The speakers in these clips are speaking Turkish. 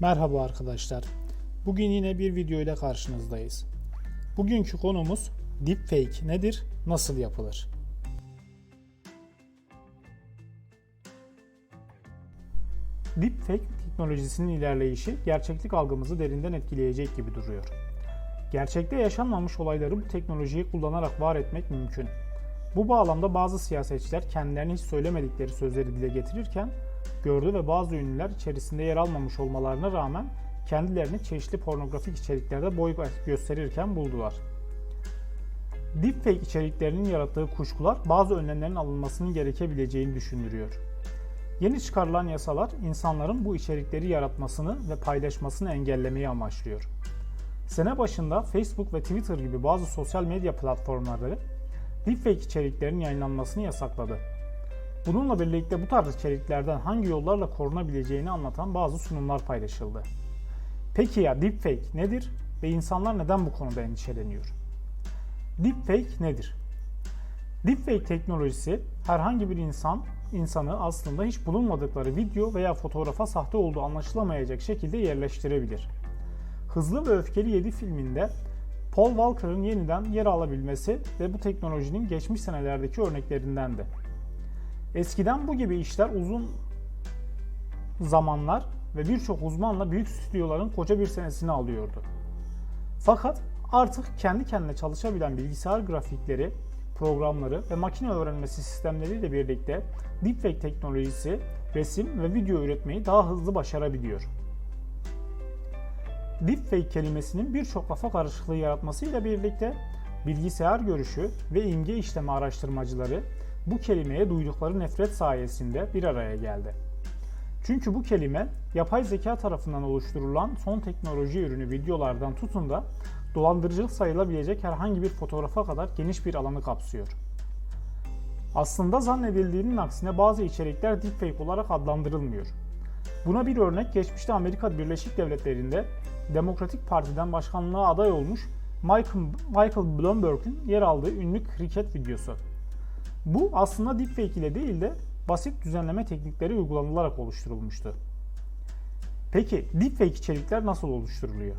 Merhaba arkadaşlar. Bugün yine bir video ile karşınızdayız. Bugünkü konumuz deepfake nedir, nasıl yapılır? Deepfake teknolojisinin ilerleyişi gerçeklik algımızı derinden etkileyecek gibi duruyor. Gerçekte yaşanmamış olayları bu teknolojiyi kullanarak var etmek mümkün. Bu bağlamda bazı siyasetçiler kendilerini hiç söylemedikleri sözleri dile getirirken gördü ve bazı ünlüler içerisinde yer almamış olmalarına rağmen kendilerini çeşitli pornografik içeriklerde boy gösterirken buldular. Deepfake içeriklerinin yarattığı kuşkular bazı önlemlerin alınmasının gerekebileceğini düşündürüyor. Yeni çıkarılan yasalar insanların bu içerikleri yaratmasını ve paylaşmasını engellemeyi amaçlıyor. Sene başında Facebook ve Twitter gibi bazı sosyal medya platformları deepfake içeriklerin yayınlanmasını yasakladı. Bununla birlikte bu tarz içeriklerden hangi yollarla korunabileceğini anlatan bazı sunumlar paylaşıldı. Peki ya deepfake nedir ve insanlar neden bu konuda endişeleniyor? Deepfake nedir? Deepfake teknolojisi herhangi bir insan insanı aslında hiç bulunmadıkları video veya fotoğrafa sahte olduğu anlaşılamayacak şekilde yerleştirebilir. Hızlı ve Öfkeli 7 filminde Paul Walker'ın yeniden yer alabilmesi ve bu teknolojinin geçmiş senelerdeki örneklerindendi. Eskiden bu gibi işler uzun zamanlar ve birçok uzmanla büyük stüdyoların koca bir senesini alıyordu. Fakat artık kendi kendine çalışabilen bilgisayar grafikleri, programları ve makine öğrenmesi sistemleriyle birlikte deepfake teknolojisi resim ve video üretmeyi daha hızlı başarabiliyor. Deepfake kelimesinin birçok kafa karışıklığı yaratmasıyla birlikte bilgisayar görüşü ve imge işleme araştırmacıları bu kelimeye duydukları nefret sayesinde bir araya geldi. Çünkü bu kelime yapay zeka tarafından oluşturulan son teknoloji ürünü videolardan tutun da dolandırıcılık sayılabilecek herhangi bir fotoğrafa kadar geniş bir alanı kapsıyor. Aslında zannedildiğinin aksine bazı içerikler deepfake olarak adlandırılmıyor. Buna bir örnek geçmişte Amerika Birleşik Devletleri'nde Demokratik Parti'den başkanlığa aday olmuş Michael, Michael Bloomberg'un yer aldığı ünlü kriket videosu. Bu aslında deepfake ile değil de basit düzenleme teknikleri uygulanılarak oluşturulmuştu. Peki deepfake içerikler nasıl oluşturuluyor?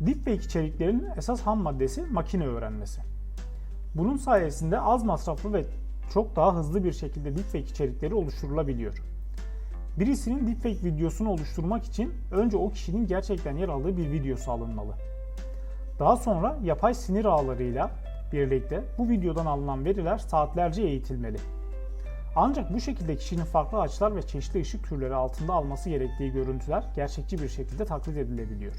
Deepfake içeriklerin esas ham maddesi makine öğrenmesi. Bunun sayesinde az masraflı ve çok daha hızlı bir şekilde deepfake içerikleri oluşturulabiliyor. Birisinin deepfake videosunu oluşturmak için önce o kişinin gerçekten yer aldığı bir videosu alınmalı. Daha sonra yapay sinir ağlarıyla birlikte bu videodan alınan veriler saatlerce eğitilmeli. Ancak bu şekilde kişinin farklı açılar ve çeşitli ışık türleri altında alması gerektiği görüntüler gerçekçi bir şekilde taklit edilebiliyor.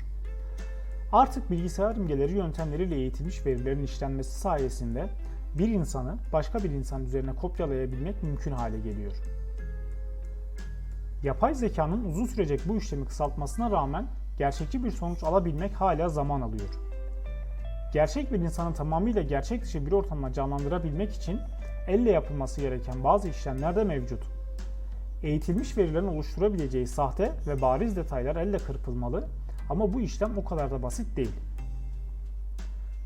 Artık bilgisayar imgeleri yöntemleriyle eğitilmiş verilerin işlenmesi sayesinde bir insanı başka bir insan üzerine kopyalayabilmek mümkün hale geliyor. Yapay zekanın uzun sürecek bu işlemi kısaltmasına rağmen gerçekçi bir sonuç alabilmek hala zaman alıyor. Gerçek bir insanı tamamıyla gerçek dışı bir ortamda canlandırabilmek için elle yapılması gereken bazı işlemler de mevcut. Eğitilmiş verilerin oluşturabileceği sahte ve bariz detaylar elle kırpılmalı ama bu işlem o kadar da basit değil.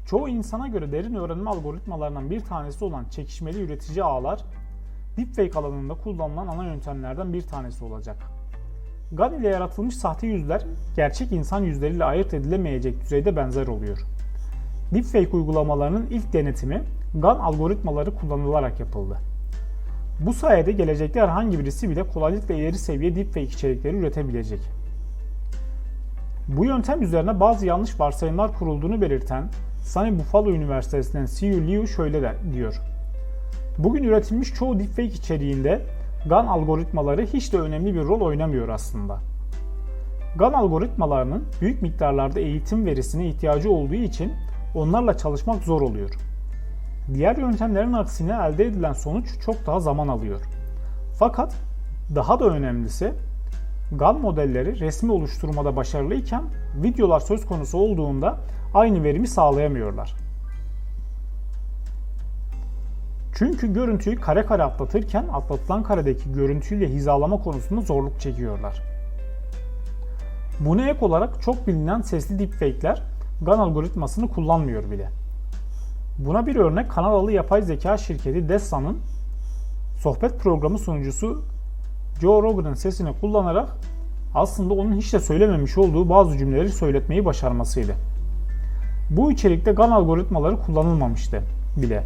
Çoğu insana göre derin öğrenme algoritmalarından bir tanesi olan çekişmeli üretici ağlar, deepfake alanında kullanılan ana yöntemlerden bir tanesi olacak. GAN ile yaratılmış sahte yüzler gerçek insan yüzleriyle ayırt edilemeyecek düzeyde benzer oluyor. Deepfake uygulamalarının ilk denetimi GAN algoritmaları kullanılarak yapıldı. Bu sayede gelecekte herhangi birisi bile kolaylıkla ileri seviye deepfake içerikleri üretebilecek. Bu yöntem üzerine bazı yanlış varsayımlar kurulduğunu belirten Sunny Buffalo Üniversitesi'nden Siyu Liu şöyle de diyor. Bugün üretilmiş çoğu deepfake içeriğinde GAN algoritmaları hiç de önemli bir rol oynamıyor aslında. GAN algoritmalarının büyük miktarlarda eğitim verisine ihtiyacı olduğu için onlarla çalışmak zor oluyor. Diğer yöntemlerin aksine elde edilen sonuç çok daha zaman alıyor. Fakat daha da önemlisi GAN modelleri resmi oluşturmada başarılıyken videolar söz konusu olduğunda aynı verimi sağlayamıyorlar. Çünkü görüntüyü kare kare atlatırken atlatılan karedeki görüntüyle hizalama konusunda zorluk çekiyorlar. Buna ek olarak çok bilinen sesli deepfake'ler GAN algoritmasını kullanmıyor bile. Buna bir örnek Kanadalı yapay zeka şirketi Dessa'nın sohbet programı sunucusu Joe Rogan'ın sesini kullanarak aslında onun hiç de söylememiş olduğu bazı cümleleri söyletmeyi başarmasıydı. Bu içerikte GAN algoritmaları kullanılmamıştı bile.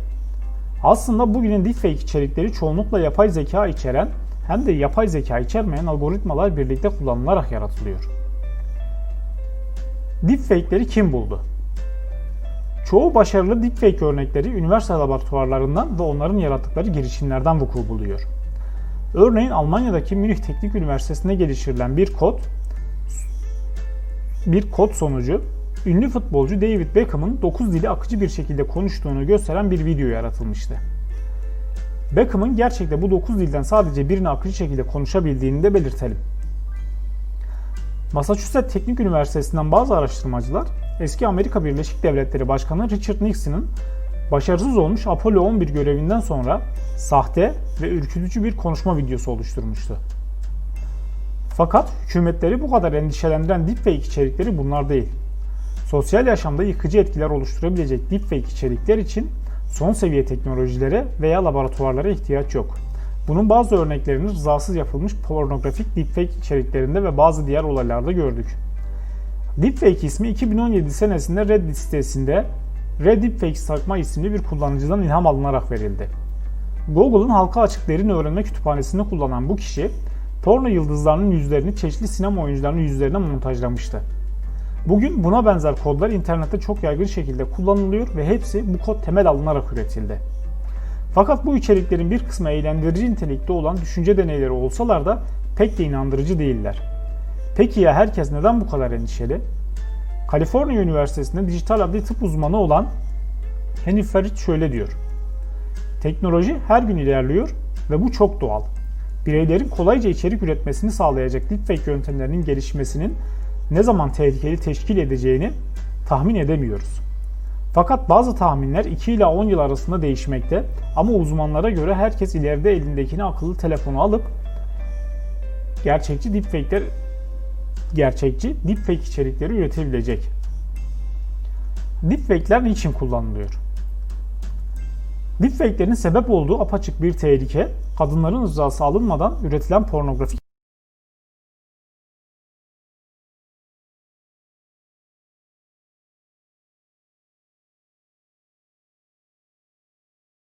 Aslında bugünün deepfake içerikleri çoğunlukla yapay zeka içeren hem de yapay zeka içermeyen algoritmalar birlikte kullanılarak yaratılıyor. Deepfake'leri kim buldu? Çoğu başarılı deepfake örnekleri üniversite laboratuvarlarından ve onların yarattıkları girişimlerden vuku buluyor. Örneğin Almanya'daki Münih Teknik Üniversitesi'nde geliştirilen bir kod bir kod sonucu ünlü futbolcu David Beckham'ın 9 dili akıcı bir şekilde konuştuğunu gösteren bir video yaratılmıştı. Beckham'ın gerçekte bu 9 dilden sadece birini akıcı şekilde konuşabildiğini de belirtelim. Massachusetts Teknik Üniversitesi'nden bazı araştırmacılar eski Amerika Birleşik Devletleri Başkanı Richard Nixon'ın başarısız olmuş Apollo 11 görevinden sonra sahte ve ürkütücü bir konuşma videosu oluşturmuştu. Fakat hükümetleri bu kadar endişelendiren deepfake içerikleri bunlar değil. Sosyal yaşamda yıkıcı etkiler oluşturabilecek deepfake içerikler için son seviye teknolojilere veya laboratuvarlara ihtiyaç yok. Bunun bazı örneklerini rızasız yapılmış pornografik deepfake içeriklerinde ve bazı diğer olaylarda gördük. Deepfake ismi 2017 senesinde Reddit sitesinde Red Deepfake Sakma isimli bir kullanıcıdan ilham alınarak verildi. Google'ın halka açık derin öğrenme kütüphanesini kullanan bu kişi, porno yıldızlarının yüzlerini çeşitli sinema oyuncularının yüzlerine montajlamıştı. Bugün buna benzer kodlar internette çok yaygın şekilde kullanılıyor ve hepsi bu kod temel alınarak üretildi. Fakat bu içeriklerin bir kısmı eğlendirici nitelikte olan düşünce deneyleri olsalar da pek de inandırıcı değiller. Peki ya herkes neden bu kadar endişeli? Kaliforniya Üniversitesi'nde dijital adli tıp uzmanı olan Henry Ferit şöyle diyor. Teknoloji her gün ilerliyor ve bu çok doğal. Bireylerin kolayca içerik üretmesini sağlayacak deepfake yöntemlerinin gelişmesinin ne zaman tehlikeli teşkil edeceğini tahmin edemiyoruz. Fakat bazı tahminler 2 ila 10 yıl arasında değişmekte ama uzmanlara göre herkes ileride elindekini akıllı telefonu alıp gerçekçi deepfake'ler gerçekçi deepfake içerikleri üretebilecek. Deepfake'ler niçin kullanılıyor? Deepfake'lerin sebep olduğu apaçık bir tehlike, kadınların rızası alınmadan üretilen pornografik